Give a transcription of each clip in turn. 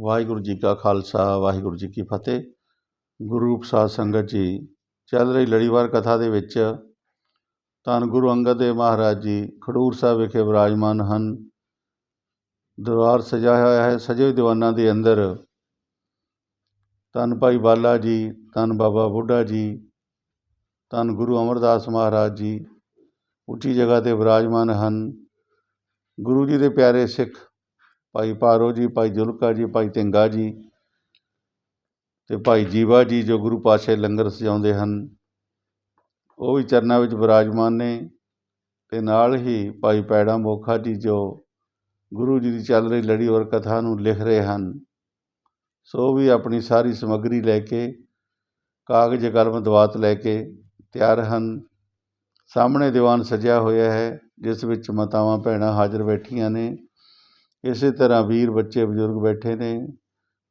ਵਾਹਿਗੁਰੂ ਜੀ ਕਾ ਖਾਲਸਾ, ਵਾਹਿਗੁਰੂ ਜੀ ਕੀ ਫਤਿਹ। ਗੁਰੂ ਪ੍ਰਸਾਦ ਸੰਗਤ ਜੀ, ਚੱਲ ਰਹੀ ਲੜੀਵਾਰ ਕਥਾ ਦੇ ਵਿੱਚ ਧੰਨ ਗੁਰੂ ਅੰਗਦ ਦੇਵ ਮਹਾਰਾਜ ਜੀ, ਖਡੂਰ ਸਾਹਿਬ ਵਿਖੇ ਵਿਰਾਜਮਾਨ ਹਨ। ਦਰਬਾਰ ਸਜਾਇਆ ਹੋਇਆ ਹੈ, ਸਜੇ ਦੀਵਾਨਾਂ ਦੇ ਅੰਦਰ। ਧੰਨ ਭਾਈ ਬਾਲਾ ਜੀ, ਧੰਨ ਬਾਬਾ ਬੁੱਢਾ ਜੀ, ਧੰਨ ਗੁਰੂ ਅਮਰਦਾਸ ਮਹਾਰਾਜ ਜੀ, ਉੱਚੀ ਜਗ੍ਹਾ 'ਤੇ ਵਿਰਾਜਮਾਨ ਹਨ। ਗੁਰੂ ਜੀ ਦੇ ਪਿਆਰੇ ਸਿੱਖ ਭਾਈ ਭਾਰੋ ਜੀ, ਭਾਈ ਜੁਲਕਾ ਜੀ, ਭਾਈ ਤਿੰਗਾ ਜੀ ਅਤੇ ਭਾਈ ਜੀਵਾ ਜੀ ਜੋ ਗੁਰੂ ਪਾਤਸ਼ਾਹ ਲੰਗਰ ਸਜਾਉਂਦੇ ਹਨ, ਉਹ ਵੀ ਚਰਨਾਂ ਵਿੱਚ ਵਿਰਾਜਮਾਨ ਨੇ ਅਤੇ ਨਾਲ ਹੀ ਭਾਈ ਪੈੜਾ ਮੋਖਾ ਜੀ ਜੋ ਗੁਰੂ ਜੀ ਦੀ ਚੱਲ ਰਹੀ ਲੜੀ ਔਰ ਕਥਾ ਨੂੰ ਲਿਖ ਰਹੇ ਹਨ, ਸੋ ਵੀ ਆਪਣੀ ਸਾਰੀ ਸਮੱਗਰੀ ਲੈ ਕੇ, ਕਾਗਜ਼, ਕਲਮ, ਦਵਾਤ ਲੈ ਕੇ ਤਿਆਰ ਹਨ। ਸਾਹਮਣੇ ਦੀਵਾਨ ਸਜਿਆ ਹੋਇਆ ਹੈ, ਜਿਸ ਵਿੱਚ ਮਾਤਾਵਾਂ, ਭੈਣਾਂ ਹਾਜ਼ਰ ਬੈਠੀਆਂ ਨੇ। ਇਸੇ ਤਰ੍ਹਾਂ ਵੀਰ ਬੱਚੇ ਬਜ਼ੁਰਗ ਬੈਠੇ ਨੇ।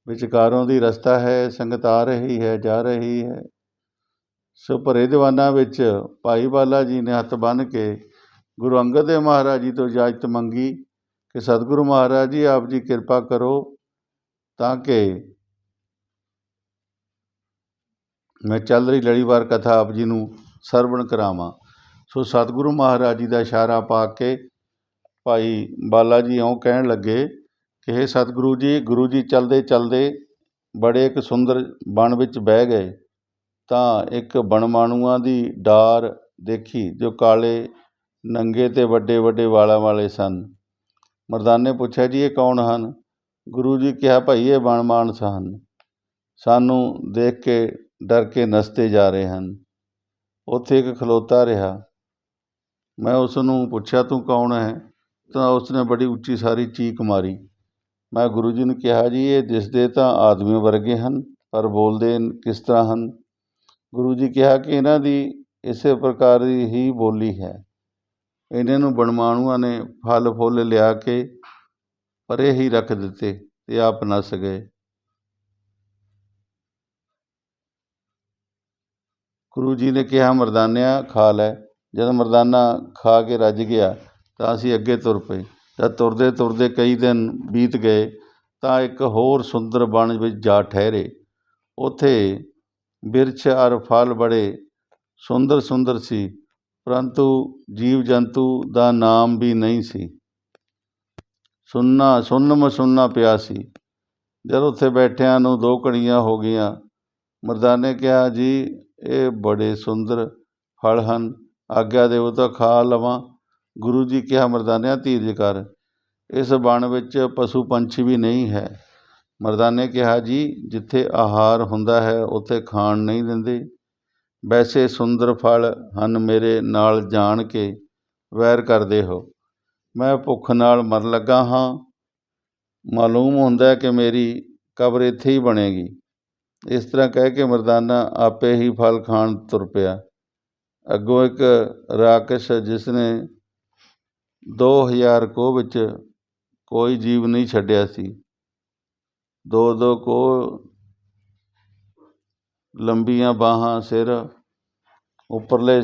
ਵਿਚਕਾਰੋਂ ਦੀ ਰਸਤਾ ਹੈ, ਸੰਗਤ ਆ ਰਹੀ ਹੈ, ਜਾ ਰਹੀ ਹੈ। ਸੋ ਭਰੇ ਦੀਵਾਨਾਂ ਵਿੱਚ ਭਾਈ ਬਾਲਾ ਜੀ ਨੇ ਹੱਥ ਬੰਨ੍ਹ ਕੇ ਗੁਰੂ ਅੰਗਦ ਦੇਵ ਮਹਾਰਾਜ ਜੀ ਤੋਂ ਇਜਾਜ਼ਤ ਮੰਗੀ ਕਿ ਸਤਿਗੁਰੂ ਮਹਾਰਾਜ ਜੀ, ਆਪ ਜੀ ਕਿਰਪਾ ਕਰੋ ਤਾਂ ਕਿ ਮੈਂ ਚੱਲ ਰਹੀ ਲੜੀਵਾਰ ਕਥਾ ਆਪ ਜੀ ਨੂੰ ਸਰਵਣ ਕਰਾਵਾਂ। ਸੋ ਸਤਿਗੁਰੂ ਮਹਾਰਾਜ ਜੀ ਦਾ ਇਸ਼ਾਰਾ ਪਾ ਕੇ ਭਾਈ ਬਾਲਾ ਜੀ ਇਉਂ ਕਹਿਣ ਲੱਗੇ ਕਿ ਹੇ ਸਤਿਗੁਰੂ ਜੀ, ਗੁਰੂ ਜੀ ਚਲਦੇ ਚਲਦੇ ਬੜੇ ਇੱਕ ਸੁੰਦਰ ਬਣ ਵਿੱਚ ਬਹਿ ਗਏ। ਤਾਂ ਇੱਕ ਬਣਮਾਣੂਆਂ ਦੀ ਡਾਰ ਦੇਖੀ ਜੋ ਕਾਲੇ ਨੰਗੇ ਅਤੇ ਵੱਡੇ ਵੱਡੇ ਵਾਲਾਂ ਵਾਲੇ ਸਨ। ਮਰਦਾਨੇ ਪੁੱਛਿਆ, ਜੀ, ਇਹ ਕੌਣ ਹਨ? ਗੁਰੂ ਜੀ ਕਿਹਾ, ਭਾਈ, ਇਹ ਬਣਮਾਨਸ ਹਨ। ਸਾਨੂੰ ਦੇਖ ਕੇ ਡਰ ਕੇ ਨਸਤੇ ਜਾ ਰਹੇ ਹਨ। ਉੱਥੇ ਇੱਕ ਖਲੋਤਾ ਰਿਹਾ। ਮੈਂ ਉਸ ਨੂੰ ਪੁੱਛਿਆ, ਤੂੰ ਕੌਣ ਹੈ? ਤਾਂ ਉਸਨੇ ਬੜੀ ਉੱਚੀ ਸਾਰੀ ਚੀਕ ਮਾਰੀ। ਮੈਂ ਗੁਰੂ ਜੀ ਨੂੰ ਕਿਹਾ, ਜੀ, ਇਹ ਦਿਸਦੇ ਤਾਂ ਆਦਮੀ ਵਰਗੇ ਹਨ, ਪਰ ਬੋਲਦੇ ਕਿਸ ਤਰ੍ਹਾਂ ਹਨ? ਗੁਰੂ ਜੀ ਕਿਹਾ ਕਿ ਇਹਨਾਂ ਦੀ ਇਸੇ ਪ੍ਰਕਾਰ ਦੀ ਹੀ ਬੋਲੀ ਹੈ। ਇਹਨਾਂ ਨੂੰ ਬਣਮਾਣੂਆਂ ਨੇ ਫਲ ਫੁੱਲ ਲਿਆ ਕੇ ਪਰੇ ਹੀ ਰੱਖ ਦਿੱਤੇ ਤੇ ਆਪ ਨੱਸ ਗਏ। ਗੁਰੂ ਜੀ ਨੇ ਕਿਹਾ, ਮਰਦਾਨਿਆ, ਖਾ ਲੈ। ਜਦ ਮਰਦਾਨਾ ਖਾ ਕੇ ਰੱਜ ਗਿਆ ਤਾਂ ਅਸੀਂ ਅੱਗੇ ਤੁਰ ਪਏ। ਜਦ ਤੁਰਦੇ ਤੁਰਦੇ ਕਈ ਦਿਨ ਬੀਤ ਗਏ, ਤਾਂ ਇੱਕ ਹੋਰ ਸੁੰਦਰ ਬਣ ਵਿੱਚ ਜਾ ਠਹਿਰੇ। ਉੱਥੇ ਬਿਰਛ ਅਰ ਫਲ ਬੜੇ ਸੁੰਦਰ ਸੁੰਦਰ ਸੀ, ਪਰੰਤੂ ਜੀਵ ਜੰਤੂ ਦਾ ਨਾਮ ਵੀ ਨਹੀਂ ਸੀ। ਸੁੰਨਾ, ਸੁੰਨਮ ਸੁੰਨਾ ਪਿਆ ਸੀ। ਜਦ ਉੱਥੇ ਬੈਠਿਆਂ ਨੂੰ ਦੋ ਘੜੀਆਂ ਹੋ ਗਈਆਂ, ਮਰਦਾਨੇ ਕਿਹਾ, ਜੀ, ਇਹ ਬੜੇ ਸੁੰਦਰ ਫਲ ਹਨ। ਆਗਿਆ ਦੇਵੋ ਤਾਂ ਖਾ ਲਵਾਂ। ਗੁਰੂ ਜੀ ਕਿਹਾ, ਮਰਦਾਨਿਆ ਧੀਰਜ ਕਰ, ਇਸ ਵਣ ਵਿੱਚ ਪਸ਼ੂ ਪੰਛੀ ਵੀ ਨਹੀਂ ਹੈ। ਮਰਦਾਨੇ ਕਿਹਾ, ਜੀ, ਜਿੱਥੇ ਆਹਾਰ ਹੁੰਦਾ ਹੈ, ਉੱਥੇ ਖਾਣ ਨਹੀਂ ਦਿੰਦੇ। ਵੈਸੇ ਸੁੰਦਰ ਫਲ ਹਨ ਮੇਰੇ ਨਾਲ ਜਾਣ ਕੇ, ਵੈਰ ਕਰਦੇ ਹੋ। ਮੈਂ ਭੁੱਖ ਨਾਲ ਮਰ ਲੱਗਾ ਹਾਂ। ਮਾਲੂਮ ਹੁੰਦਾ ਕਿ ਮੇਰੀ ਕਬਰ ਇੱਥੇ ਹੀ ਬਣੇਗੀ। ਇਸ ਤਰ੍ਹਾਂ ਕਹਿ ਕੇ ਮਰਦਾਨਾ ਆਪੇ ਹੀ ਫਲ ਖਾਣ ਤੁਰ ਪਿਆ। ਅੱਗੋਂ ਇੱਕ ਰਾਕਸ਼ ਜਿਸ ਨੇ ਦੋ ਹਜ਼ਾਰ ਕੋਹ ਵਿੱਚ ਕੋਈ ਜੀਵ ਨਹੀਂ ਛੱਡਿਆ ਸੀ। ਦੋ ਦੋ ਕੋਹ ਲੰਬੀਆਂ ਬਾਹਾਂ, ਸਿਰ, ਉੱਪਰਲੇ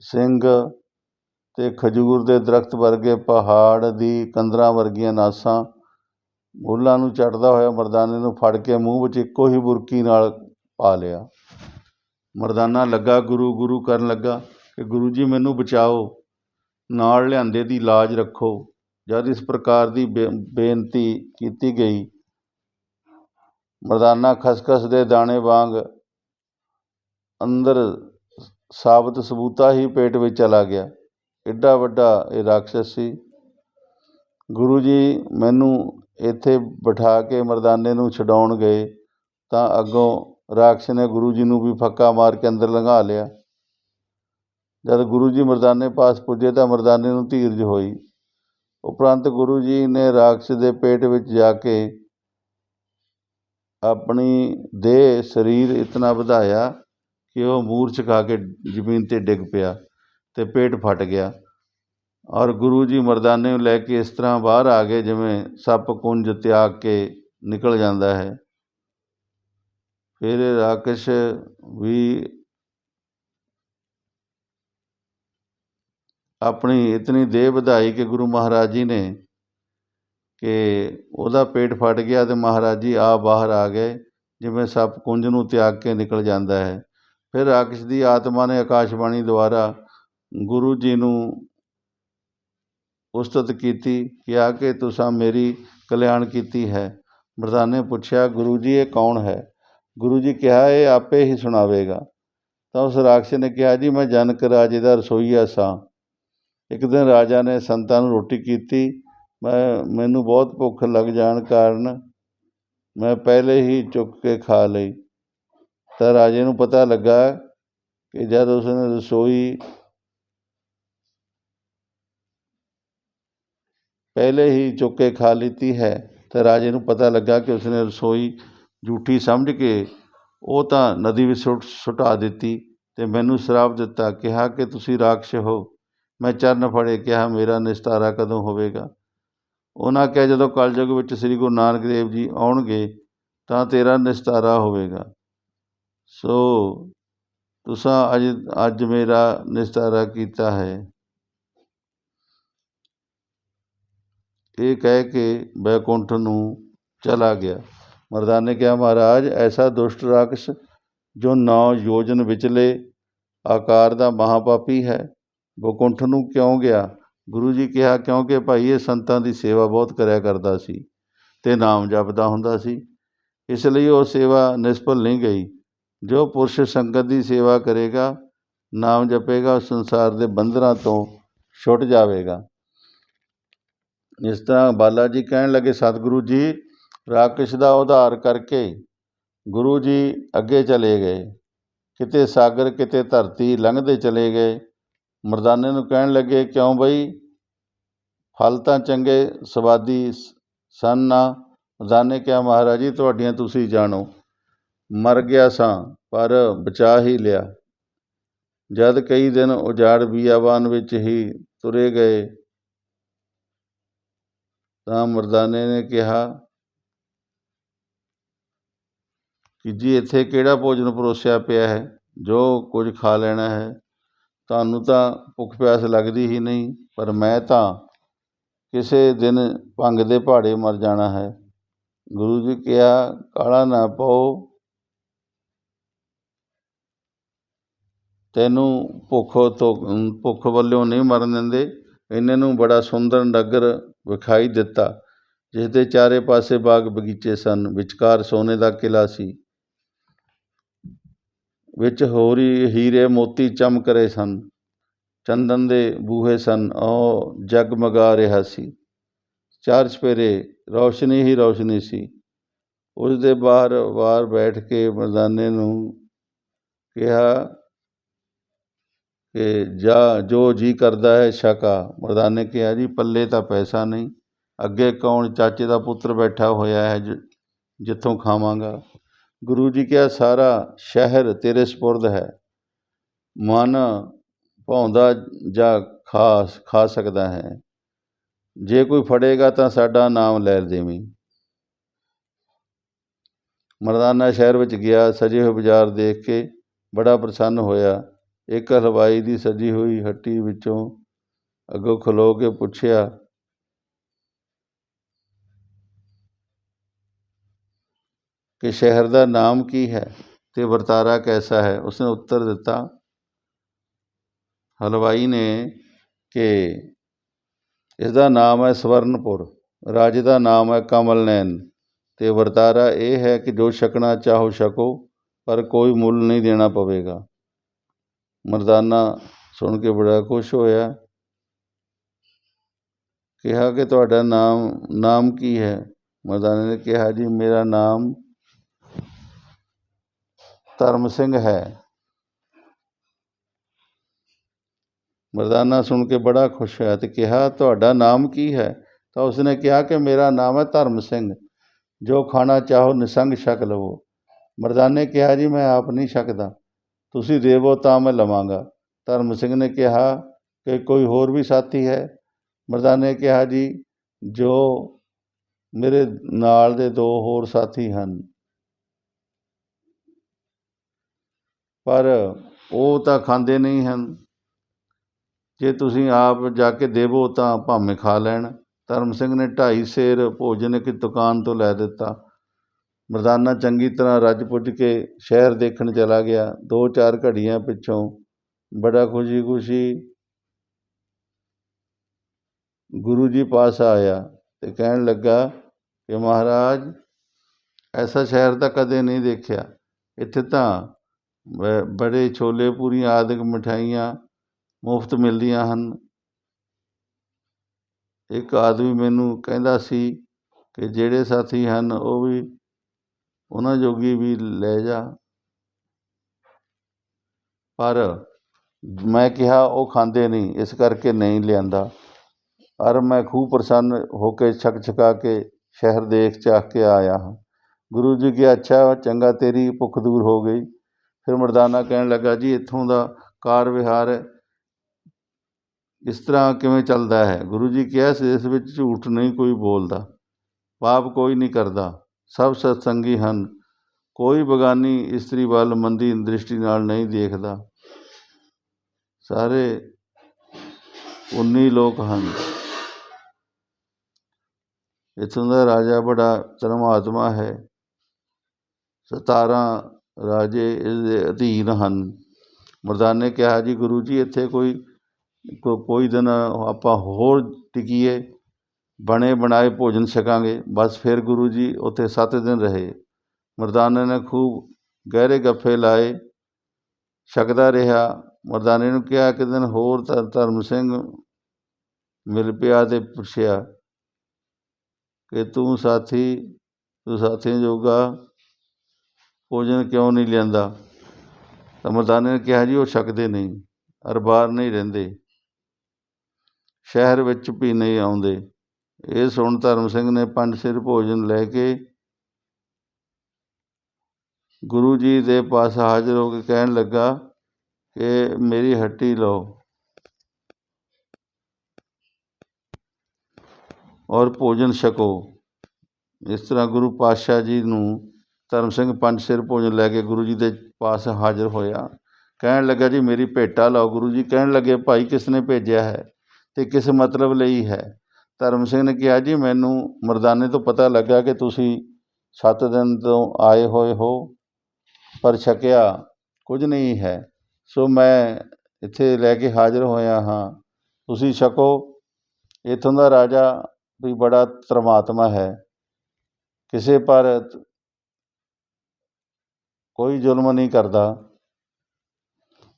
ਸਿੰਘ ਅਤੇ ਖਜੂਰ ਦੇ ਦਰਖਤ ਵਰਗੇ ਪਹਾੜ ਦੀ ਕੰਦਰਾਂ ਵਰਗੀਆਂ ਨਾਸਾਂ ਬੁੱਲਾਂ ਨੂੰ ਚੜਦਾ ਹੋਇਆ ਮਰਦਾਨੇ ਨੂੰ ਫੜ ਕੇ ਮੂੰਹ ਵਿੱਚ ਇੱਕੋ ਹੀ ਬੁਰਕੀ ਨਾਲ ਪਾ ਲਿਆ। ਮਰਦਾਨਾ ਲੱਗਾ, ਗੁਰੂ ਗੁਰੂ ਕਰਨ ਲੱਗਾ ਕਿ ਗੁਰੂ ਜੀ ਮੈਨੂੰ ਬਚਾਓ। ਨਾਲ ਲਿਆਂਦੇ ਦੀ ਲਾਜ ਰੱਖੋ। ਜਦ ਇਸ ਪ੍ਰਕਾਰ ਦੀ ਬੇ, ਬੇਨਤੀ ਕੀਤੀ ਗਈ, ਮਰਦਾਨਾ ਖਸਖਸ ਦੇ ਦਾਣੇ ਵਾਂਗ ਅੰਦਰ ਸਾਬਤ ਸਬੂਤਾ ਹੀ ਪੇਟ ਵਿੱਚ ਚਲਾ ਗਿਆ। ਐਡਾ ਵੱਡਾ ਇਹ ਰਾਖਸ਼ ਸੀ। ਗੁਰੂ ਜੀ ਮੈਨੂੰ ਇੱਥੇ ਬਿਠਾ ਕੇ ਮਰਦਾਨੇ ਨੂੰ ਛਡਾਉਣ ਗਏ ਤਾਂ ਅੱਗੋਂ ਰਾਖਸ਼ ਨੇ ਗੁਰੂ ਜੀ ਨੂੰ ਵੀ ਫੱਕਾ ਮਾਰ ਕੇ ਅੰਦਰ ਲੰਘਾ ਲਿਆ। ਜਦ ਗੁਰੂ ਜੀ ਮਰਦਾਨੇ ਪਾਸ ਪੁੱਜੇ ਤਾਂ ਮਰਦਾਨੇ ਨੂੰ ਧੀਰਜ ਹੋਈ। ਉਪਰੰਤ ਗੁਰੂ ਜੀ ਨੇ ਰਾਖਸ਼ ਦੇ ਪੇਟ ਵਿੱਚ ਜਾ ਕੇ ਆਪਣੀ ਦੇਹ, ਸਰੀਰ ਇਤਨਾ ਵਧਾਇਆ ਕਿ ਉਹ ਮੂਰਛ ਖਾ ਕੇ ਜ਼ਮੀਨ 'ਤੇ ਡਿੱਗ ਪਿਆ ਅਤੇ ਪੇਟ ਫਟ ਗਿਆ। ਔਰ ਗੁਰੂ ਜੀ ਮਰਦਾਨੇ ਨੂੰ ਲੈ ਕੇ ਇਸ ਤਰ੍ਹਾਂ ਬਾਹਰ ਆ ਗਏ ਜਿਵੇਂ ਸੱਪ ਕੁੰਜ ਤਿਆਗ ਕੇ ਨਿਕਲ ਜਾਂਦਾ ਹੈ। ਫਿਰ ਰਾਕਸ਼ ਵੀ ਆਪਣੀ ਇਤਨੀ ਦੇਹ ਵਧਾਈ ਕਿ ਗੁਰੂ ਮਹਾਰਾਜ ਜੀ ਨੇ ਕਿ ਉਹਦਾ ਪੇਟ ਫਟ ਗਿਆ ਅਤੇ ਮਹਾਰਾਜ ਜੀ ਆ ਬਾਹਰ ਆ ਗਏ, ਜਿਵੇਂ ਸੱਪ ਕੁੰਜ ਨੂੰ ਤਿਆਗ ਕੇ ਨਿਕਲ ਜਾਂਦਾ ਹੈ। ਫਿਰ ਰਾਕਸ਼ ਦੀ ਆਤਮਾ ਨੇ ਆਕਾਸ਼ਵਾਣੀ ਦੁਆਰਾ ਗੁਰੂ ਜੀ ਨੂੰ ਉਸਤਤ ਕੀਤੀ ਕਿਹਾ ਕਿ ਤੁਸੀਂ ਮੇਰੀ ਕਲਿਆਣ ਕੀਤੀ ਹੈ। ਮਰਦਾਨੇ ਪੁੱਛਿਆ, ਗੁਰੂ ਜੀ, ਇਹ ਕੌਣ ਹੈ? ਗੁਰੂ ਜੀ ਕਿਹਾ, ਇਹ ਆਪੇ ਹੀ ਸੁਣਾਵੇਗਾ। ਤਾਂ ਉਸ ਰਾਕਸ਼ ਨੇ ਕਿਹਾ, ਜੀ, ਮੈਂ ਜਨਕ ਰਾਜੇ ਦਾ ਰਸੋਈਆ ਸਾਂ। ਇੱਕ ਦਿਨ ਰਾਜਾ ਨੇ ਸੰਤਾਂ ਨੂੰ ਰੋਟੀ ਕੀਤੀ। ਮੈਂ, ਮੈਨੂੰ ਬਹੁਤ ਭੁੱਖ ਲੱਗ ਜਾਣ ਕਾਰਨ ਮੈਂ ਪਹਿਲੇ ਹੀ ਚੁੱਕ ਕੇ ਖਾ ਲਈ। ਤਾਂ ਰਾਜੇ ਨੂੰ ਪਤਾ ਲੱਗਾ ਕਿ ਜਦ ਉਸਨੇ ਰਸੋਈ ਪਹਿਲੇ ਹੀ ਚੁੱਕ ਕੇ ਖਾ ਲਿੱਤੀ ਹੈ, ਤਾਂ ਰਾਜੇ ਨੂੰ ਪਤਾ ਲੱਗਾ ਕਿ ਉਸਨੇ ਰਸੋਈ ਝੂਠੀ ਸਮਝ ਕੇ ਉਹ ਤਾਂ ਨਦੀ ਵਿੱਚ ਸੁੱਟ ਸੁਟਾ ਦਿੱਤੀ ਅਤੇ ਮੈਨੂੰ ਸ਼ਰਾਪ ਦਿੱਤਾ, ਕਿਹਾ ਕਿ ਤੁਸੀਂ ਰਾਕਸ਼ ਹੋ। ਮੈਂ ਚਰਨ ਫੜੇ, ਕਿਹਾ, ਮੇਰਾ ਨਿਸਤਾਰਾ ਕਦੋਂ ਹੋਵੇਗਾ? ਉਹਨਾਂ ਕਿਹਾ, ਜਦੋਂ ਕਲਯੁਗ ਵਿੱਚ ਸ੍ਰੀ ਗੁਰੂ ਨਾਨਕ ਦੇਵ ਜੀ ਆਉਣਗੇ, ਤਾਂ ਤੇਰਾ ਨਿਸਤਾਰਾ ਹੋਵੇਗਾ। ਸੋ ਤੁਸਾਂ ਅੱਜ ਅੱਜ ਮੇਰਾ ਨਿਸਤਾਰਾ ਕੀਤਾ ਹੈ। ਇਹ ਕਹਿ ਕੇ ਬੈਕੁੰਠ ਨੂੰ ਚਲਾ ਗਿਆ। ਮਰਦਾਨ ਨੇ ਕਿਹਾ, ਮਹਾਰਾਜ, ਐਸਾ ਦੁਸ਼ਟ ਰਾਕਸ਼ ਜੋ ਨੌ ਯੋਜਨ ਵਿਚਲੇ ਆਕਾਰ ਦਾ ਮਹਾਪਾਪੀ ਹੈ ਬੈਕੁੰਠ ਨੂੰ ਕਿਉਂ ਗਿਆ? ਗੁਰੂ ਜੀ ਕਿਹਾ, ਕਿਉਂਕਿ ਭਾਈ ਇਹ ਸੰਤਾਂ ਦੀ ਸੇਵਾ ਬਹੁਤ ਕਰਿਆ ਕਰਦਾ ਸੀ ਤੇ ਨਾਮ ਜਪਦਾ ਹੁੰਦਾ ਸੀ। ਇਸ ਲਈ ਉਹ ਸੇਵਾ ਨਿਸਫਲ ਨਹੀਂ ਗਈ। ਜੋ ਪੁਰਸ਼ ਸੰਗਤ ਦੀ ਸੇਵਾ ਕਰੇਗਾ, ਨਾਮ ਜਪੇਗਾ ਸੰਸਾਰ ਦੇ ਬੰਧਨਾਂ ਤੋਂ ਛੁੱਟ ਜਾਵੇਗਾ। ਇਸ ਤਰ੍ਹਾਂ ਬਾਲਾ ਜੀ ਕਹਿਣ ਲੱਗੇ, ਸਤਿਗੁਰੂ ਜੀ, ਰਾਕਸ਼ ਦਾ ਉਧਾਰ ਕਰਕੇ ਗੁਰੂ ਜੀ ਅੱਗੇ ਚਲੇ ਗਏ। ਕਿਤੇ ਸਾਗਰ, ਕਿਤੇ ਧਰਤੀ ਲੰਘਦੇ ਚਲੇ ਗਏ। ਮਰਦਾਨੇ ਨੂੰ ਕਹਿਣ ਲੱਗੇ, ਕਿਉਂ ਬਈ? ਫਲ ਤਾਂ ਚੰਗੇ, ਸਵਾਦੀ ਸਨ ਨਾ? ਮਰਦਾਨੇ ਕਿਹਾ, ਮਹਾਰਾਜ ਜੀ ਤੁਹਾਡੀਆਂ ਤੁਸੀਂ ਜਾਣੋ। ਮਰ ਗਿਆ ਸਾਂ, ਪਰ ਬਚਾ ਹੀ ਲਿਆ। ਜਦ ਕਈ ਦਿਨ ਉਜਾੜ ਬੀਆਬਾਨ ਵਿੱਚ ਹੀ ਤੁਰੇ ਗਏ, ਤਾਂ ਮਰਦਾਨੇ ਨੇ ਕਿਹਾ, ਕਿ ਜੀ, ਇੱਥੇ ਕਿਹੜਾ ਭੋਜਨ ਪਰੋਸਿਆ ਪਿਆ ਹੈ? ਜੋ ਕੁਝ ਖਾ ਲੈਣਾ ਹੈ ਤੁਹਾਨੂੰ ਤਾਂ ਭੁੱਖ ਪਿਆਸ ਲੱਗਦੀ ਹੀ ਨਹੀਂ, ਪਰ ਮੈਂ ਤਾਂ ਕਿਸੇ ਦਿਨ ਭੰਗ ਦੇ ਭਾੜੇ ਮਰ ਜਾਣਾ ਹੈ। ਗੁਰੂ ਜੀ ਕਿਹਾ, ਕਾਲਾ ਨਾ ਪਾਓ। ਤੈਨੂੰ ਭੁੱਖ ਤੋਂ, ਭੁੱਖ ਵੱਲੋਂ ਨਹੀਂ ਮਰਨ ਦਿੰਦੇ। ਇਹਨਾਂ ਨੂੰ ਬੜਾ ਸੁੰਦਰ ਨਗਰ ਵਿਖਾਈ ਦਿੱਤਾ, ਜਿਸ ਦੇ ਚਾਰੇ ਪਾਸੇ ਬਾਗ ਬਗੀਚੇ ਸਨ। ਵਿਚਕਾਰ ਸੋਨੇ ਦਾ ਕਿਲਾ ਸੀ। ਵਿੱਚ ਹੋਰੀ ਹੀਰੇ ਮੋਤੀ ਚਮਕ ਰਹੇ ਸਨ। ਚੰਦਨ ਦੇ ਬੂਹੇ ਸਨ। ਉਹ ਜਗਮਗਾ ਰਿਹਾ ਸੀ। ਚਾਰ ਚਪੇਰੇ ਰੌਸ਼ਨੀ ਹੀ ਰੌਸ਼ਨੀ ਸੀ। ਉਸ ਦੇ ਬਾਹਰ ਬਾਹਰ ਬੈਠ ਕੇ ਮਰਦਾਨੇ ਨੂੰ ਕਿਹਾ ਕਿ, ਜਾ, ਜੋ ਜੀ ਕਰਦਾ ਹੈ, ਛਕਾ। ਮਰਦਾਨੇ ਕਿਹਾ, ਜੀ, ਪੱਲੇ ਤਾਂ ਪੈਸਾ ਨਹੀਂ। ਅੱਗੇ ਕੌਣ ਚਾਚੇ ਦਾ ਪੁੱਤਰ ਬੈਠਾ ਹੋਇਆ ਹੈ ਜਿੱਥੋਂ ਖਾਵਾਂਗਾ? ਗੁਰੂ ਜੀ ਕਿਹਾ, ਸਾਰਾ ਸ਼ਹਿਰ ਤੇਰੇ ਸਪੁਰਦ ਹੈ। ਮਨ ਭਾਉਂਦਾ ਜਾਂ ਖਾ ਖਾ ਸਕਦਾ ਹੈ। ਜੇ ਕੋਈ ਫੜੇਗਾ ਤਾਂ ਸਾਡਾ ਨਾਮ ਲੈ ਦੇਵੀਂ। ਮਰਦਾਨਾ ਸ਼ਹਿਰ ਵਿੱਚ ਗਿਆ, ਸਜੇ ਹੋਏ ਬਾਜ਼ਾਰ ਦੇਖ ਕੇ ਬੜਾ ਪ੍ਰਸੰਨ ਹੋਇਆ। ਇੱਕ ਹਲਵਾਈ ਦੀ ਸਜੀ ਹੋਈ ਹੱਟੀ ਵਿੱਚੋਂ ਅੱਗੋਂ ਖਲੋ ਕੇ ਪੁੱਛਿਆ ਕਿ ਸ਼ਹਿਰ ਦਾ ਨਾਮ ਕੀ ਹੈ ਤੇ ਵਰਤਾਰਾ ਕੈਸਾ ਹੈ? ਉਸਨੇ ਉੱਤਰ ਦਿੱਤਾ, ਹਲਵਾਈ ਨੇ ਕਿ ਇਸ ਦਾ ਨਾਮ ਹੈ ਸਵਰਨਪੁਰ, ਰਾਜੇ ਦਾ ਨਾਮ ਹੈ ਕਮਲ ਨੈਨ ਤੇ ਵਰਤਾਰਾ ਇਹ ਹੈ ਕਿ ਜੋ ਛਕਣਾ ਚਾਹੋ ਛਕੋ, ਪਰ ਕੋਈ ਮੁੱਲ ਨਹੀਂ ਦੇਣਾ ਪਵੇਗਾ। ਮਰਦਾਨਾ ਸੁਣ ਕੇ ਬੜਾ ਖੁਸ਼ ਹੋਇਆ, ਕਿਹਾ ਕਿ ਤੁਹਾਡਾ ਨਾਮ ਨਾਮ ਕੀ ਹੈ? ਮਰਦਾਨੇ ਨੇ ਕਿਹਾ, ਜੀ, ਮੇਰਾ ਨਾਮ ਧਰਮ ਸਿੰਘ ਹੈ। ਮਰਦਾਨਾ ਸੁਣ ਕੇ ਬੜਾ ਖੁਸ਼ ਹੋਇਆ ਤੇ ਕਿਹਾ, ਤੁਹਾਡਾ ਨਾਮ ਕੀ ਹੈ? ਤਾਂ ਉਸਨੇ ਕਿਹਾ ਕਿ ਮੇਰਾ ਨਾਮ ਹੈ ਧਰਮ ਸਿੰਘ। ਜੋ ਖਾਣਾ ਚਾਹੋ ਨਿਸੰਗ ਛਕ ਲਵੋ। ਮਰਦਾਨੇ ਕਿਹਾ, ਜੀ, ਮੈਂ ਆਪ ਨਹੀਂ ਛਕਦਾ। ਤੁਸੀਂ ਦੇਵੋ ਤਾਂ ਮੈਂ ਲਵਾਂਗਾ। ਧਰਮ ਸਿੰਘ ਨੇ ਕਿਹਾ ਕਿ ਕੋਈ ਹੋਰ ਵੀ ਸਾਥੀ ਹੈ? ਮਰਦਾਨੇ ਕਿਹਾ, ਜੀ, ਜੋ ਮੇਰੇ ਨਾਲ ਦੇ ਦੋ ਹੋਰ ਸਾਥੀ ਹਨ ਪਰ ਉਹ ਤਾਂ ਖਾਂਦੇ ਨਹੀਂ ਹਨ। ਜੇ ਤੁਸੀਂ ਆਪ ਜਾ ਕੇ ਦੇਵੋ ਤਾਂ ਭਾਵੇਂ ਖਾ ਲੈਣ। ਧਰਮ ਸਿੰਘ ਨੇ ਢਾਈ ਸੇਰ ਭੋਜਨ ਇੱਕ ਦੁਕਾਨ ਤੋਂ ਲੈ ਦਿੱਤਾ। ਮਰਦਾਨਾ ਚੰਗੀ ਤਰ੍ਹਾਂ ਰੱਜ ਪੁੱਜ ਕੇ ਸ਼ਹਿਰ ਦੇਖਣ ਚਲਾ ਗਿਆ। ਦੋ ਚਾਰ ਘੜੀਆਂ ਪਿੱਛੋਂ ਬੜਾ ਖੁਸ਼ੀ ਖੁਸ਼ੀ ਗੁਰੂ ਜੀ ਪਾਸ ਆਇਆ ਤੇ ਕਹਿਣ ਲੱਗਾ ਕਿ ਮਹਾਰਾਜ, ਐਸਾ ਸ਼ਹਿਰ ਤਾਂ ਕਦੇ ਨਹੀਂ ਦੇਖਿਆ। ਇੱਥੇ ਤਾਂ ਬੜੇ ਛੋਲੇ ਪੂਰੀਆਂ ਆਦਿਕ ਮਿਠਾਈਆਂ ਮੁਫਤ ਮਿਲਦੀਆਂ ਹਨ। ਇੱਕ ਆਦਮੀ ਮੈਨੂੰ ਕਹਿੰਦਾ ਸੀ ਕਿ ਜਿਹੜੇ ਸਾਥੀ ਹਨ, ਉਹ ਵੀ ਉਹਨਾਂ ਜੋਗੀ ਵੀ ਲੈ ਜਾ। ਪਰ ਮੈਂ ਕਿਹਾ, ਉਹ ਖਾਂਦੇ ਨਹੀਂ, ਇਸ ਕਰਕੇ ਨਹੀਂ ਲਿਆਂਦਾ। ਪਰ ਮੈਂ ਖੂਬ ਪ੍ਰਸੰਨ ਹੋ ਕੇ ਛਕ ਛਕਾ ਕੇ ਸ਼ਹਿਰ ਦੇਖ ਚਾਖ ਕੇ ਆਇਆ ਹਾਂ। ਗੁਰੂ ਜੀ ਕਿਹਾ, ਅੱਛਾ, ਚੰਗਾ, ਤੇਰੀ ਭੁੱਖ ਦੂਰ ਹੋ ਗਈ। ਫਿਰ ਮਰਦਾਨਾ ਕਹਿਣ ਲੱਗਾ, ਜੀ, ਇੱਥੋਂ ਦਾ ਕਾਰ ਵਿਹਾਰ ਇਸ ਤਰ੍ਹਾਂ ਕਿਵੇਂ ਚੱਲਦਾ ਹੈ? ਗੁਰੂ ਜੀ ਕਿਹਾ, ਇਸ ਵਿੱਚ ਝੂਠ ਨਹੀਂ ਕੋਈ ਬੋਲਦਾ, ਪਾਪ ਕੋਈ ਨਹੀਂ ਕਰਦਾ, ਸਭ ਸਤਸੰਗੀ ਹਨ। ਕੋਈ ਬਗਾਨੀ ਇਸਤਰੀ ਵੱਲ ਮੰਦੀ ਦ੍ਰਿਸ਼ਟੀ ਨਾਲ ਨਹੀਂ ਦੇਖਦਾ। ਸਾਰੇ 19 ਲੋਕ ਹਨ। ਇੱਥੋਂ ਦਾ ਰਾਜਾ ਬੜਾ ਧਰਮਾਤਮਾ ਹੈ। ਸਤਾਰਾਂ ਰਾਜੇ ਇਸ ਦੇ ਅਧੀਨ ਹਨ। ਮਰਦਾਨੇ ਨੇ ਕਿਹਾ, ਜੀ ਗੁਰੂ ਜੀ, ਇੱਥੇ ਕੋਈ ਕੋਈ ਦਿਨ ਆਪਾਂ ਹੋਰ ਟਿਕੀਏ, ਬਣੇ ਬਣਾਏ ਭੋਜਨ ਛਕਾਂਗੇ। ਬਸ ਫਿਰ ਗੁਰੂ ਜੀ ਉੱਥੇ ਸੱਤ ਦਿਨ ਰਹੇ। ਮਰਦਾਨੇ ਨੇ ਖੂਬ ਗਹਿਰੇ ਗੱਫੇ ਲਾਏ, ਛਕਦਾ ਰਿਹਾ। ਮਰਦਾਨੇ ਨੂੰ ਕਿਹਾ ਕਿ ਦਿਨ ਹੋਰ ਧਰ- ਧਰਮ ਸਿੰਘ ਮਿਲ ਪਿਆ ਤੇ ਪੁੱਛਿਆ ਕਿ ਤੂੰ ਸਾਥੀ ਤੂੰ ਸਾਥੀ ਜੋਗਾ ਭੋਜਨ ਕਿਉਂ ਨਹੀਂ ਲਿਆਂਦਾ? ਤਾਂ ਮਰਦਾਨੇ ਨੇ ਕਿਹਾ ਜੀ, ਉਹ ਛਕਦੇ ਨਹੀਂ ਅਰ ਬਾਹਰ ਨਹੀਂ ਰਹਿੰਦੇ। ਸ਼ਹਿਰ ਵਿੱਚ ਵੀ ਨਹੀਂ ਆਉਂਦੇ। ਇਹ ਸੁਣ ਧਰਮ ਸਿੰਘ ਨੇ ਪੰਜ ਸਿਰ ਭੋਜਨ ਲੈ ਕੇ ਗੁਰੂ ਜੀ ਦੇ ਪਾਸ ਹਾਜ਼ਰ ਹੋ ਕੇ ਕਹਿਣ ਲੱਗਾ ਕਿ ਮੇਰੀ ਹੱਟੀ ਲਓ ਔਰ ਭੋਜਨ ਛਕੋ। ਇਸ ਤਰ੍ਹਾਂ ਗੁਰੂ ਪਾਤਸ਼ਾਹ ਜੀ ਨੂੰ ਧਰਮ ਸਿੰਘ ਪੰਜ ਸਿਰ ਭੋਜਨ ਲੈ ਕੇ ਗੁਰੂ ਜੀ ਦੇ ਪਾਸ ਹਾਜ਼ਰ ਹੋਇਆ। ਕਹਿਣ ਲੱਗਾ, ਜੀ, ਮੇਰੀ ਭੇਟਾ ਲਓ ਗੁਰੂ ਜੀ। ਕਹਿਣ ਲੱਗੇ, ਭਾਈ, ਕਿਸ ਨੇ ਭੇਜਿਆ ਹੈ ਤੇ ਕਿਸ ਮਤਲਬ ਲਈ ਹੈ? ਧਰਮ ਸਿੰਘ ਨੇ ਕਿਹਾ, ਜੀ, ਮੈਨੂੰ ਮਰਦਾਨੇ ਤੋਂ ਪਤਾ ਲੱਗਾ ਕਿ ਤੁਸੀਂ ਸੱਤ ਦਿਨ ਤੋਂ ਆਏ ਹੋਏ ਹੋ, ਪਰ ਛਕਿਆ ਕੁਝ ਨਹੀਂ ਹੈ। ਸੋ ਮੈਂ ਇੱਥੇ ਲੈ ਕੇ ਹਾਜ਼ਰ ਹੋਇਆ ਹਾਂ। ਤੁਸੀਂ ਛਕੋ। ਇੱਥੋਂ ਦਾ ਰਾਜਾ ਵੀ ਬੜਾ ਧਰਮਾਤਮਾ ਹੈ। ਕਿਸੇ ਪਰ ਕੋਈ ਜ਼ੁਲਮ ਨਹੀਂ ਕਰਦਾ।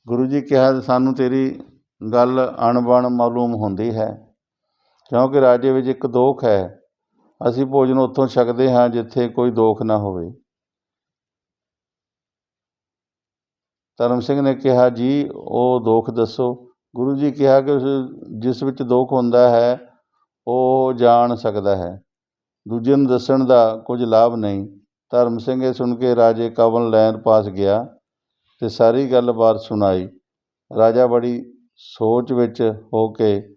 ਗੁਰੂ ਜੀ ਕਿਹਾ, ਸਾਨੂੰ ਤੇਰੀ ਗੱਲ ਅਣਬਣ ਮਾਲੂਮ ਹੁੰਦੀ ਹੈ, ਕਿਉਂਕਿ ਰਾਜੇ ਵਿੱਚ ਇੱਕ ਦੋਖ ਹੈ। ਅਸੀਂ ਭੋਜਨ ਉੱਥੋਂ ਛਕਦੇ ਹਾਂ ਜਿੱਥੇ ਕੋਈ ਦੋਖ ਨਾ ਹੋਵੇ। ਧਰਮ ਸਿੰਘ ਨੇ ਕਿਹਾ, ਜੀ, ਉਹ ਦੋਖ ਦੱਸੋ। ਗੁਰੂ ਜੀ ਕਿਹਾ ਕਿ ਉਸ ਜਿਸ ਵਿੱਚ ਦੋਖ ਹੁੰਦਾ ਹੈ, ਉਹ ਜਾਣ ਸਕਦਾ ਹੈ। ਦੂਜੇ ਨੂੰ ਦੱਸਣ ਦਾ ਕੁਝ ਲਾਭ ਨਹੀਂ। ਧਰਮ ਸਿੰਘ ਇਹ ਸੁਣ ਕੇ ਰਾਜੇ ਕਵਲ ਲੈਣ ਪਾਸ ਗਿਆ ਅਤੇ ਸਾਰੀ ਗੱਲਬਾਤ ਸੁਣਾਈ। ਰਾਜਾ ਬੜੀ ਸੋਚ ਵਿੱਚ ਹੋ ਕੇ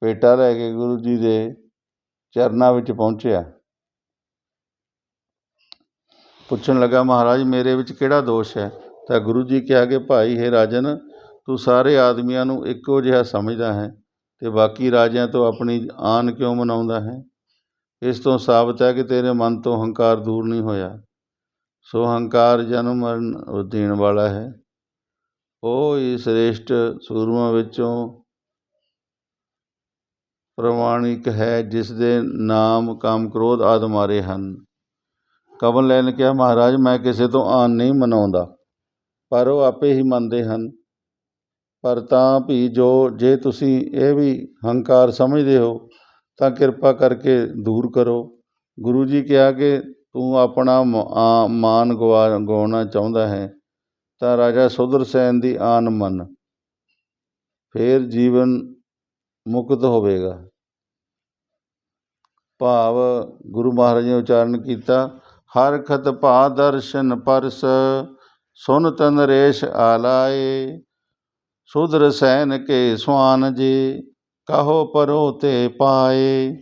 ਪੇਟਾ ਲੈ ਕੇ ਗੁਰੂ ਜੀ ਦੇ ਚਰਨਾਂ ਵਿੱਚ ਪਹੁੰਚਿਆ। ਪੁੱਛਣ ਲੱਗਾ, ਮਹਾਰਾਜ, ਮੇਰੇ ਵਿੱਚ ਕਿਹੜਾ ਦੋਸ਼ ਹੈ? ਤਾਂ ਗੁਰੂ ਜੀ ਕਿਹਾ ਕਿ, ਭਾਈ, ਹੈ ਰਾਜਨ, ਤੂੰ ਸਾਰੇ ਆਦਮੀਆਂ ਨੂੰ ਇੱਕੋ ਜਿਹਾ ਸਮਝਦਾ ਹੈ ਤੇ ਬਾਕੀ ਰਾਜਿਆਂ ਤੋਂ ਆਪਣੀ ਆਨ ਕਿਉਂ ਮਨਾਉਂਦਾ ਹੈ? ਇਸ ਤੋਂ ਸਾਬਤ ਹੈ ਕਿ ਤੇਰੇ ਮਨ ਤੋਂ ਹੰਕਾਰ ਦੂਰ ਨਹੀਂ ਹੋਇਆ। ਸੋ ਹੰਕਾਰ ਜਨਮ ਮਰਨ ਦੇਣ ਵਾਲਾ ਹੈ। ਉਹ ਹੀ ਸ੍ਰੇਸ਼ਟ ਸੂਰਮਾ ਵਿੱਚੋਂ ਪ੍ਰਮਾਣਿਕ ਹੈ, ਜਿਸ ਦੇ ਨਾਮ ਕਾਮ ਕ੍ਰੋਧ ਆਦਿ ਮਾਰੇ ਹਨ। ਕਵਨ ਲੈ ਨੇ ਕਿਹਾ, ਮਹਾਰਾਜ, ਮੈਂ ਕਿਸੇ ਤੋਂ ਆਨ ਨਹੀਂ ਮਨਾਉਂਦਾ, ਪਰ ਉਹ ਆਪੇ ਹੀ ਮੰਨਦੇ ਹਨ। ਪਰ ਤਾਂ ਵੀ ਜੋ, ਜੇ ਤੁਸੀਂ ਇਹ ਵੀ ਹੰਕਾਰ ਸਮਝਦੇ ਹੋ ਤਾਂ ਕਿਰਪਾ ਕਰਕੇ ਦੂਰ ਕਰੋ। ਗੁਰੂ ਜੀ ਕਿਹਾ ਕਿ ਤੂੰ ਆਪਣਾ ਆ- ਮਾਨ ਗਵਾ, ਗਵਾਉਣਾ ਚਾਹੁੰਦਾ ਹੈ, ਤਾਂ ਰਾਜਾ ਸੁਦਰਸੈਨ ਦੀ ਆਨ ਮੰਨ। ਫੇਰ ਜੀਵਨ ਮੁਕਤ ਹੋਵੇਗਾ। ਭਾਵ ਗੁਰੂ ਮਹਾਰਾਜ ਨੇ ਉਚਾਰਨ ਕੀਤਾ, ਹਰ ਖਤ ਭਾ ਦਰਸ਼ਨ ਪਰਸ, ਸੁਨ ਤਨ ਰੇਸ਼ ਆਲਾਏ ਸੁਦਰ ਸੈਨ ਕੇ ਸੁਆਨ ਜੀ। ਕਹੋ ਪਰੋ ਤੇ ਪਾਏ?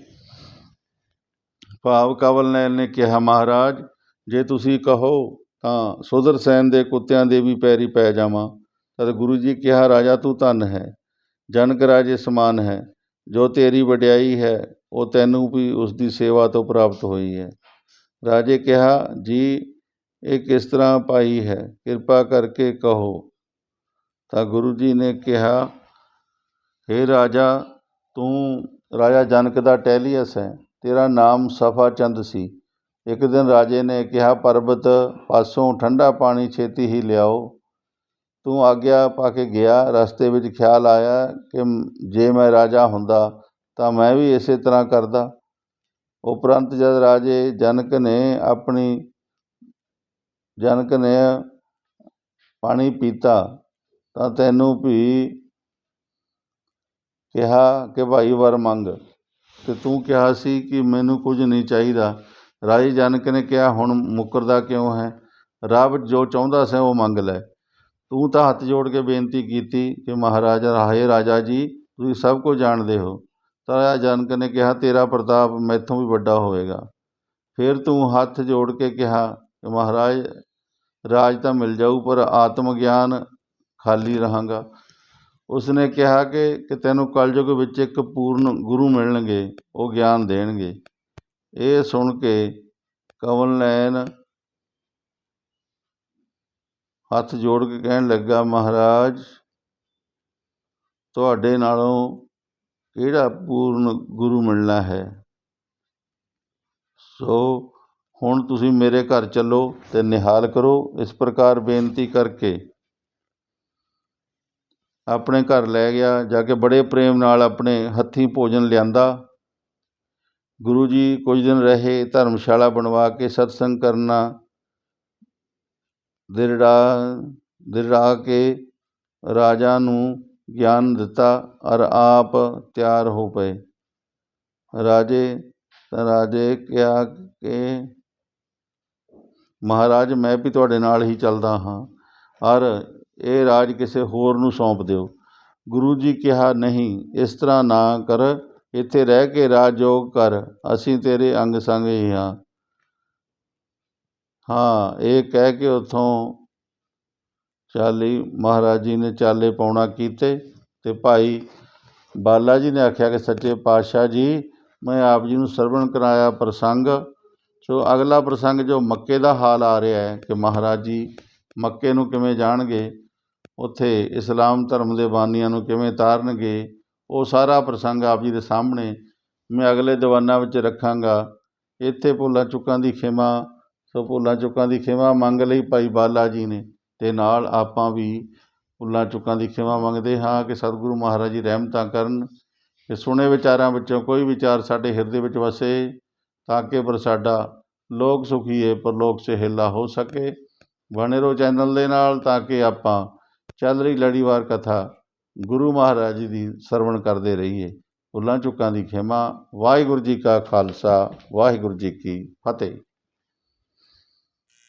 ਭਾਵ ਕਵਲ ਨੈਲ ਨੇ ਕਿਹਾ, ਮਹਾਰਾਜ, ਜੇ ਤੁਸੀਂ ਕਹੋ ਤਾਂ ਸੁਦਰ ਸੈਨ ਦੇ ਕੁੱਤਿਆਂ ਦੇ ਵੀ ਪੈਰੀ ਪੈ ਜਾਵਾਂ। ਤਦ ਗੁਰੂ ਜੀ ਕਿਹਾ, ਰਾਜਾ, ਤੂੰ ਧਨ ਹੈ, ਜਨਕ ਰਾਜੇ ਸਮਾਨ ਹੈ। ਜੋ ਤੇਰੀ ਵਡਿਆਈ ਹੈ, ਉਹ ਤੈਨੂੰ ਵੀ ਉਸ ਦੀ ਸੇਵਾ ਤੋਂ ਪ੍ਰਾਪਤ ਹੋਈ ਹੈ। ਰਾਜੇ ਕਿਹਾ, ਜੀ, ਇਹ ਕਿਸ ਤਰ੍ਹਾਂ ਪਾਈ ਹੈ? ਕਿਰਪਾ ਕਰਕੇ ਕਹੋ। ਤਾਂ ਗੁਰੂ ਜੀ ਨੇ ਕਿਹਾ, ਹੇ ਰਾਜਾ ਤੂੰ ਰਾਜਾ ਜਨਕ ਦਾ ਟੈਲੀਅਸ ਹੈ, ਤੇਰਾ ਨਾਮ ਸਫਾ ਚੰਦ ਸੀ। ਇੱਕ ਦਿਨ ਰਾਜੇ ਨੇ ਕਿਹਾ, ਪਰਬਤ, ਪਾਸੋਂ ਠੰਡਾ ਪਾਣੀ ਛੇਤੀ ਹੀ ਲਿਆਓ। ਤੂੰ ਆਗਿਆ ਪਾ ਕੇ ਗਿਆ, ਰਸਤੇ ਵਿੱਚ ਖਿਆਲ ਆਇਆ ਕਿ ਜੇ ਮੈਂ ਰਾਜਾ ਹੁੰਦਾ ਤਾਂ ਮੈਂ ਵੀ ਇਸੇ ਤਰ੍ਹਾਂ ਕਰਦਾ। ਉਪਰੰਤ ਜਦ ਰਾਜੇ ਜਨਕ ਨੇ ਆਪਣੀ, ਜਨਕ ਨੇ ਪਾਣੀ ਪੀਤਾ ਤਾਂ ਤੈਨੂੰ ਵੀ ਕਿਹਾ ਕਿ ਭਾਈ ਵਰ ਮੰਗ ਅਤੇ ਤੂੰ ਕਿਹਾ ਸੀ ਕਿ ਮੈਨੂੰ ਕੁਝ ਨਹੀਂ ਚਾਹੀਦਾ। ਰਾਜੇ ਜਨਕ ਨੇ ਕਿਹਾ, ਹੁਣ ਮੁੱਕਰਦਾ ਕਿਉਂ ਹੈ? ਰੱਬ ਜੋ ਚਾਹੁੰਦਾ ਸੀ ਉਹ ਮੰਗ ਲੈ। ਤੂੰ ਤਾਂ ਹੱਥ ਜੋੜ ਕੇ ਬੇਨਤੀ ਕੀਤੀ ਕਿ ਮਹਾਰਾਜਾ ਰਾਹੇ ਰਾਜਾ ਜੀ, ਤੁਸੀਂ ਸਭ ਕੁਝ ਜਾਣਦੇ ਹੋ। ਤਾਂ ਰਾਜਾ ਜਨਕ ਨੇ ਕਿਹਾ, ਤੇਰਾ ਪ੍ਰਤਾਪ ਮੈਥੋਂ ਵੀ ਵੱਡਾ ਹੋਵੇਗਾ। ਫਿਰ ਤੂੰ ਹੱਥ ਜੋੜ ਕੇ ਕਿਹਾ ਕਿ ਮਹਾਰਾਜ, ਰਾਜ ਤਾਂ ਮਿਲ ਜਾਊ, ਪਰ ਆਤਮ ਗਿਆਨ ਖਾਲੀ ਰਹਾਂਗਾ। ਉਸਨੇ ਕਿਹਾ ਕਿ ਕਿ ਤੈਨੂੰ ਕਲਯੁਗ ਵਿੱਚ ਇੱਕ ਪੂਰਨ ਗੁਰੂ ਮਿਲਣਗੇ, ਉਹ ਗਿਆਨ ਦੇਣਗੇ। ਇਹ ਸੁਣ ਕੇ ਕਮਲ ਨੈਣ ਹੱਥ ਜੋੜ ਕੇ ਕਹਿਣ ਲੱਗਾ, ਮਹਾਰਾਜ, ਤੁਹਾਡੇ ਨਾਲੋਂ ਕਿਹੜਾ ਪੂਰਨ ਗੁਰੂ ਮਿਲਣਾ ਹੈ? ਸੋ ਹੁਣ ਤੁਸੀਂ ਮੇਰੇ ਘਰ ਚੱਲੋ ਤੇ ਨਿਹਾਲ ਕਰੋ। ਇਸ ਪ੍ਰਕਾਰ ਬੇਨਤੀ ਕਰਕੇ ਆਪਣੇ ਘਰ ਲੈ ਗਿਆ, ਜਾ ਕੇ ਬੜੇ ਪ੍ਰੇਮ ਨਾਲ ਆਪਣੇ ਹੱਥੀਂ ਭੋਜਨ ਲਿਆਂਦਾ। ਗੁਰੂ ਜੀ ਕੁਝ ਦਿਨ ਰਹੇ, ਧਰਮਸ਼ਾਲਾ ਬਣਵਾ ਕੇ ਸਤਸੰਗ ਕਰਨਾ। ਦਿਰੜਾ ਦਿਰੜਾ ਕੇ ਰਾਜਾ ਨੂੰ ਗਿਆਨ ਦਿੱਤਾ ਔਰ ਆਪ ਤਿਆਰ ਹੋ ਪਏ। ਰਾਜੇ ਰਾਜੇ ਕਿਹਾ ਕਿ, ਮਹਾਰਾਜ, ਮੈਂ ਵੀ ਤੁਹਾਡੇ ਨਾਲ ਹੀ ਚੱਲਦਾ ਹਾਂ। ਔਰ ਇਹ ਰਾਜ ਕਿਸੇ ਹੋਰ ਨੂੰ ਸੌਂਪ ਦਿਓ। ਗੁਰੂ ਜੀ ਕਿਹਾ, ਨਹੀਂ, ਇਸ ਤਰ੍ਹਾਂ ਨਾ ਕਰ। ਇੱਥੇ ਰਹਿ ਕੇ ਰਾਜਯੋਗ ਕਰ। ਅਸੀਂ ਤੇਰੇ ਅੰਗ ਸੰਗ ਹੀ ਹਾਂ। ਹਾਂ, ਇਹ ਕਹਿ ਕੇ ਉੱਥੋਂ ਚਾਲੀ ਮਹਾਰਾਜ ਜੀ ਨੇ ਚਾਲੇ ਪਾਉਣਾ ਕੀਤੇ ਤੇ ਭਾਈ ਬਾਲਾ ਜੀ ਨੇ ਆਖਿਆ ਕਿ, ਸੱਚੇ ਪਾਤਸ਼ਾਹ ਜੀ, ਮੈਂ ਆਪ ਜੀ ਨੂੰ ਸਰਵਣ ਕਰਾਇਆ ਪ੍ਰਸੰਗ। ਸੋ ਅਗਲਾ ਪ੍ਰਸੰਗ ਜੋ ਮੱਕੇ ਦਾ ਹਾਲ ਆ ਰਿਹਾ ਹੈ ਕਿ ਮਹਾਰਾਜ ਜੀ ਮੱਕੇ ਨੂੰ ਕਿਵੇਂ ਜਾਣਗੇ ਉੱਥੇ ਇਸਲਾਮ ਧਰਮ ਦੇ ਬਾਨੀਆਂ ਨੂੰ ਕਿਵੇਂ ਤਾਰਨਗੇ, ਉਹ ਸਾਰਾ ਪ੍ਰਸੰਗ ਆਪ ਜੀ ਦੇ ਸਾਹਮਣੇ ਮੈਂ ਅਗਲੇ ਦੀਵਾਨਾਂ ਵਿੱਚ ਰੱਖਾਂਗਾ। ਇੱਥੇ ਭੁੱਲਾਂ ਚੁੱਕਾਂ ਦੀ ਖਿਮਾ, ਸੋ ਭੁੱਲਾਂ ਚੁੱਕਾਂ ਦੀ ਖਿਮਾ ਮੰਗ ਲਈ ਭਾਈ ਬਾਲਾ ਜੀ ਨੇ ਤੇ ਨਾਲ ਆਪਾਂ ਵੀ ਭੁੱਲਾਂ ਚੁੱਕਾਂ ਦੀ ਖਿਮਾ ਮੰਗਦੇ ਹਾਂ ਕਿ ਸਤਿਗੁਰੂ ਮਹਾਰਾਜ ਜੀ ਰਹਿਮਤਾਂ ਕਰਨ ਕਿ ਸੁਣੇ ਵਿਚਾਰਾਂ ਵਿੱਚੋਂ ਕੋਈ ਵਿਚਾਰ ਸਾਡੇ ਹਿਰਦੇ ਵਿੱਚ ਵਸੇ ਤਾਂ ਕਿ ਪਰ ਸਾਡਾ ਲੋਕ ਸੁਖੀ ਹੈ, ਪਰਲੋਕ ਸਹੇਲਾ ਹੋ ਸਕੇ। ਬਣੇ ਰਹੋ ਚੈਨਲ ਦੇ ਨਾਲ ਤਾਂ ਕਿ ਆਪਾਂ ਚੱਲ ਰਹੀ ਲੜੀਵਾਰ ਕਥਾ, ਗੁਰੂ ਮਹਾਰਾਜ ਜੀ ਦੀ ਸਰਵਣ ਕਰਦੇ ਰਹੀਏ। ਭੁੱਲਾਂ ਚੁੱਕਾਂ ਦੀ ਖਿਮਾ, ਵਾਹਿਗੁਰੂ ਜੀ ਕਾ ਖਾਲਸਾ, ਵਾਹਿਗੁਰੂ ਜੀ ਕੀ ਫਤਿਹ।